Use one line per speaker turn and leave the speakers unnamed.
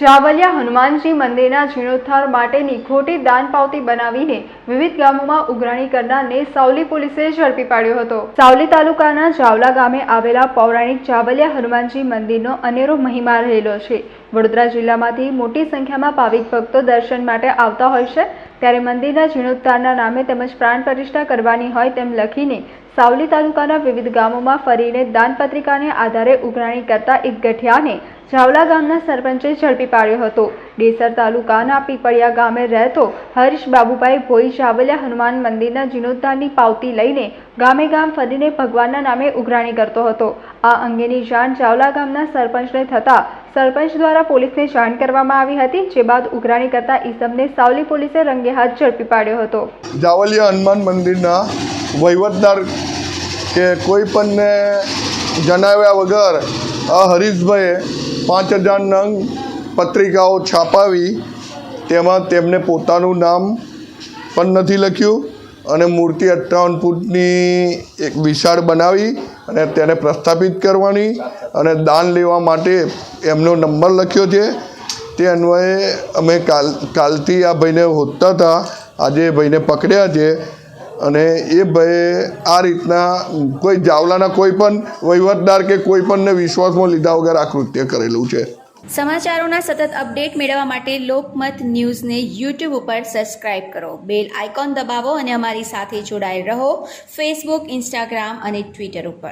જાવલિયા હનુમાનજી મંદિરના જીર્ણોદ્ધાર માટેની ખોટી દાન પાવતી બનાવીને વિવિધ ગામોમાં ઉઘરાણી કરનારને સાવલી પોલીસે ઝડપી પાડ્યો હતો. સાવલી તાલુકાના જાવલા ગામે આવેલા પૌરાણિક જાવલિયા હનુમાનજી મંદિરનો અનેરો મહિમા રહેલો છે. વડોદરા જિલ્લામાંથી મોટી સંખ્યામાં ભાવિક ભક્તો દર્શન માટે આવતા હોય છે. ત્યારે મંદિરના જીર્ણોદ્ધારના નામે તેમજ પ્રાણ પ્રતિષ્ઠા કરવાની હોય તેમ લખીને સાવલી તાલુકાના વિવિધ ગામોમાં ફરીને દાનપત્રિકાને આધારે ઉઘરાણી કરતા એક ગઠિયાને જાવલા ગામના સરપંચે ઝડપી પાડ્યો હતો. ડેસર તાલુકાના પીપળિયા ગામે રહેતો હરીશ બાબુભાઈ ભોઈ જાવલિયા હનુમાન મંદિરના જીર્ણોદ્ધારની પાવતી લઈને ગામે ગામ ફરીને ભગવાનના નામે ઉઘરાણી કરતો હતો. આ અંગેની જાણ જાવલા ગામના સરપંચને થતાં સરપંચ દ્વારા પોલીસને જાણ કરવામાં આવી હતી, જે બાદ ઉઘરાણી કરતા ઈસમને સાવલી પોલીસે રંગે હાથ ઝડપી પાડ્યો હતો.
જાવલિયા હનુમાન મંદિરના વહીવટદાર કે કોઈ પણને જણાવ્યા વગર આ હરીશભાઈએ પાંચ હજાર નંગ પત્રિકાઓ છાપાવી તેમાં તેમને પોતાનું નામ પણ નથી લખ્યું અને મૂર્તિ અઠ્ઠાવન ફૂટની એક વિશાળ બનાવી અને તેને પ્રસ્થાપિત કરવાની અને દાન લેવા માટે એમનો નંબર લખ્યો છે. તે અન્વયે અમે કાલ, કાલથી આ ભાઈને હોતા હતા. આજે ભાઈને પકડ્યા છે. અને એ ભાઈએ આ રીતના કોઈ જાવલાના કોઈ પણ વહીવટદાર કે કોઈ પણને વિશ્વાસમાં લીધા વગર આ કૃત્ય કરેલું છે.
સમાચારોના સતત અપડેટ મેળવવા માટે લોકમત ન્યૂઝને યુટ્યુબ ઉપર સબસ્ક્રાઇબ કરો. બેલ આઇકોન દબાવો અને અમારી સાથે જોડાયેલ રહો. ફેસબુક, ઇન્સ્ટાગ્રામ અને ટ્વિટર ઉપર.